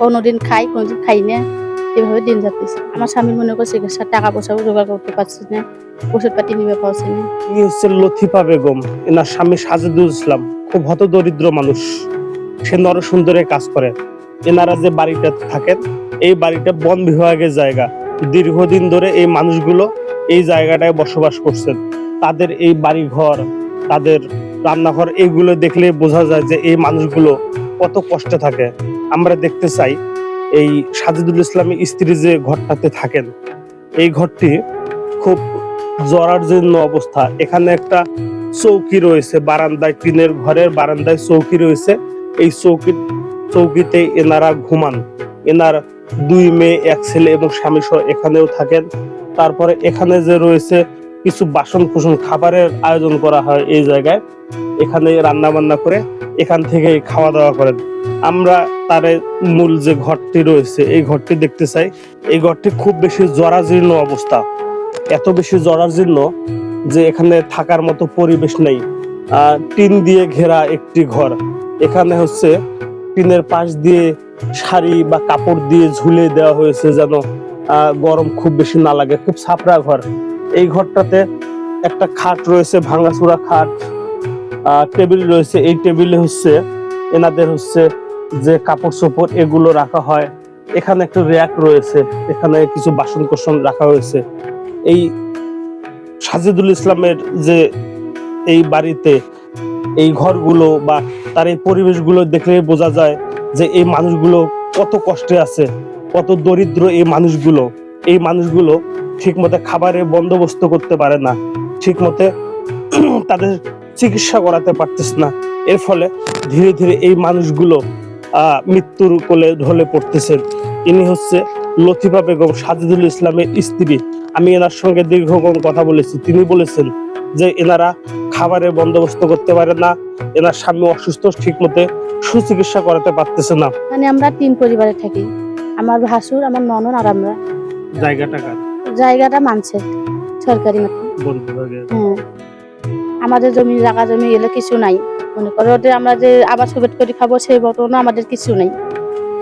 কোনোদিন খাই কোনোদিন খাই না। এভাবে দিন যাচ্ছে আমার স্বামীর মনে করে চিকিৎসার টাকা পয়সাও জোগাড় করতে পারছি না। ওষুধ পাতি নিবে পারছি না। হচ্ছে লতিফা বেগম এনার স্বামী সাজেদুল ইসলাম খুব হত দরিদ্র মানুষ। সে নরসুন্দরে কাজ করে। এনারা যে বাড়িটা থাকেন এই বাড়িটা বন বিভাগের জায়গা। দীর্ঘদিন ধরে এই মানুষগুলো এই জায়গাটায় বসবাস করছেন। তাদের এই বাড়ি ঘর তাদের রান্নাঘর এইগুলো দেখলে বোঝা যায় যে এই মানুষগুলো কত কষ্টে থাকে। আমরা দেখতে চাই এই সাজিদুল ইসলামের স্ত্রী যে ঘরটাতে থাকেন, এই ঘরটি খুব জরাজীর্ণ অবস্থা। এখানে একটা চৌকি রয়েছে, বারান্দায়, টিনের ঘরের বারান্দায় চৌকি রয়েছে। এই চৌকি, চৌকিতে এনারা ঘুমান। এনার দুই মেয়ে, এক ছেলে এবং স্বামী সহ এখানেও থাকেন। তারপরে এখানে যে রয়েছে কিছু বাসন কুসন খাবারের আয়োজন করা হয় এই জায়গায়। এখানে রান্না বান্না করে এখান থেকে খাওয়া দাওয়া করেন। আমরা তার মূল যে ঘরটি রয়েছে, এই ঘরটি দেখতে চাই। এই ঘরটি খুব বেশি জরাজীর্ণ অবস্থা। এত বেশি জরাজীর্ণ যে এখানে থাকার মতো পরিবেশ নেই। টিন দিয়ে ঘেরা একটি ঘর। এখানে হচ্ছে টিনের পাশ দিয়ে শাড়ি বা কাপড় দিয়ে ঝুলে দেওয়া হয়েছে যেন গরম খুব বেশি না লাগে। খুব ছাপড়া ঘর। এই ঘরটাতে একটা খাট রয়েছে, ভাঙাচোরা খাট। টেবিল রয়েছে। এই টেবিলে হচ্ছে এনাদের হচ্ছে যে কাপড় চোপড় এগুলো রাখা হয়। এখানে একটা র্যাক রয়েছে, এখানে কিছু বাসন কোসন রাখা হয়েছে। এই সাজিদুল ইসলামের যে এই বাড়িতে এই ঘরগুলো বা তার এই পরিবেশগুলো দেখলে বোঝা যায় যে এই মানুষগুলো কত কষ্টে আছে, কত দরিদ্র এই মানুষগুলো। এই মানুষগুলো ঠিক মতো খাবারের বন্দোবস্ত করতে পারে না ঠিক মতে তাদের চিকিৎসা করাতে পারতেছে না। এর ফলে ধীরে ধীরে এই মানুষগুলো মৃত্যুর কোলে ঢলে পড়তেছেন। ইনি হচ্ছে লতিফা বেগম সাজিদুল ইসলামের স্ত্রী। আমি এনার সঙ্গে দীর্ঘক্ষণ কথা বলেছি। তিনি বলেছেন যে এনারা খাবারের বন্দোবস্ত করতে পারে না এনার স্বামী অসুস্থ ঠিক মতে সুচিকিৎসা করাতে পারতেছে না। মানে আমরা তিন পরিবারে থাকি। আমার ভাসুর আমার ননদ আর আমরা। জায়গাটা কার? জায়গাটা মানছে সরকারি মতো হ্যাঁ। আমাদের জমি জায়গা জমি এলে কিছু নাই। মনে করো যে আমরা যে আবার সুবেট করে খাব সেই মতনও আমাদের কিছু নেই।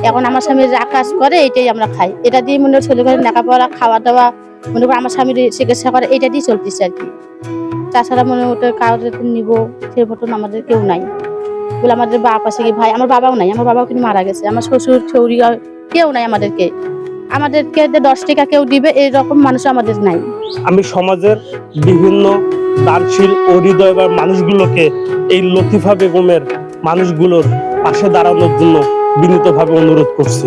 এখন আমার স্বামী যা কাজ করে, এটাই আমরা খাই। এটা দিয়ে মনে হয় ছেলে লেখাপড়া খাওয়া দাওয়া মনে করো আমার স্বামীর চিকিৎসা করে, এটা দিয়ে চলতেছে আর কি। তাছাড়া মনে হতো কাউকে নিব, সেই মতন আমাদের কেউ নাই। বলে আমাদের বাপ আছে কি ভাই? আমার বাবাও নাই, আমার বাবাও কিন্তু মারা গেছে। আমার শ্বশুর ছৌরি কেউ নাই আমাদেরকে। আমাদেরকে দশ টাকা কেউ দিবে, এরকম মানুষ আমাদের নাই। আমি সমাজের বিভিন্ন দানশীল ও হৃদয় বা মানুষগুলোকে এই লতিফা বেগমের মানুষগুলোর পাশে দাঁড়ানোর জন্য বিনীতভাবে অনুরোধ করছি।